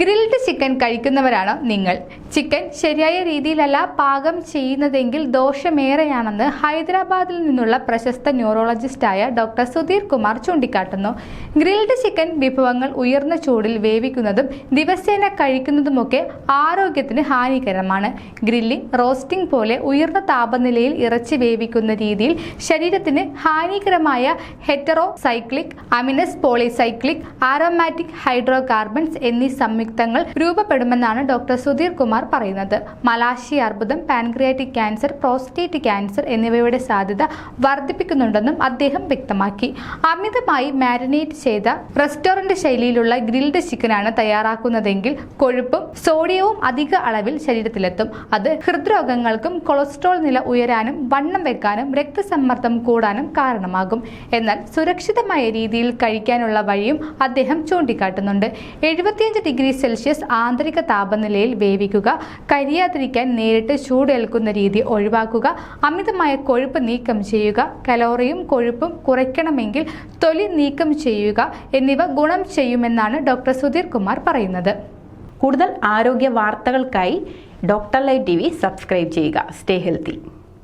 Grilled chicken കഴിക്കുന്നവരാണോ നിങ്ങൾ. Chicken ശരിയായ രീതിയിലല്ല പാകം ചെയ്യുന്നതെങ്കിൽ ദോഷമേറെയാണെന്ന് ഹൈദരാബാദിൽ നിന്നുള്ള പ്രശസ്ത ന്യൂറോളജിസ്റ്റായ ഡോക്ടർ സുധീർ കുമാർ ചൂണ്ടിക്കാട്ടുന്നു. ഗ്രിൽഡ് ചിക്കൻ വിഭവങ്ങൾ ഉയർന്ന ചൂടിൽ വേവിക്കുന്നതും ദിവസേന കഴിക്കുന്നതുമൊക്കെ ആരോഗ്യത്തിന് ഹാനികരമാണ്. ഗ്രില്ലിംഗ് റോസ്റ്റിംഗ് പോലെ ഉയർന്ന താപനിലയിൽ ഇറച്ചി വേവിക്കുന്ന രീതിയിൽ ശരീരത്തിന് ഹാനികരമായ heterocyclic amines polycyclic aromatic hydrocarbons എന്നീ സംയുക്തങ്ങൾ രൂപപ്പെടുമെന്നാണ് ഡോക്ടർ സുധീർ കുമാർ പറയുന്നത്. മലാശി അർബുദം പാൻക്രിയാറ്റിക് ക്യാൻസർ പ്രോസ്റ്റേറ്റ് ക്യാൻസർ എന്നിവയുടെ സാധ്യത വർദ്ധിപ്പിക്കുന്നുണ്ടെന്നും അദ്ദേഹം വ്യക്തമാക്കി. അമിതമായി മാരിനേറ്റ് ചെയ്ത റെസ്റ്റോറന്റ് ശൈലിയിലുള്ള ഗ്രിൽഡ് ചിക്കനാണ് തയ്യാറാക്കുന്നതെങ്കിൽ കൊഴുപ്പും സോഡിയവും അധിക അളവിൽ ശരീരത്തിലെത്തും. അത് ഹൃദ്രോഗങ്ങൾക്കും കൊളസ്ട്രോൾ നില ഉയരാനും വണ്ണം വെക്കാനും രക്തസമ്മർദ്ദം കൂടാനും കാരണമാകും. എന്നാൽ സുരക്ഷിതമായ രീതിയിൽ കഴിക്കാനുള്ള വഴിയും അദ്ദേഹം ചൂണ്ടിക്കാട്ടുന്നുണ്ട്. എഴുപത്തിയഞ്ച് ഡിഗ്രി സെൽഷ്യസ് ആന്തരിക താപനിലയിൽ വേവിക്കുക കരിയാതിരിക്കാൻ നേരിട്ട് ചൂടേൽക്കുന്ന രീതി ഒഴിവാക്കുക അമിതമായ കൊഴുപ്പ് നീക്കം ചെയ്യുക കലോറിയും കൊഴുപ്പും കുറയ്ക്കണമെങ്കിൽ തൊലി നീക്കം ചെയ്യുക എന്നിവ ഗുണം ചെയ്യുമെന്നാണ് ഡോക്ടർ സുധീർ കുമാർ പറയുന്നത്. കൂടുതൽ ആരോഗ്യ വാർത്തകൾക്കായി doctor live T V subscribe ചെയ്യുക. Stay healthy.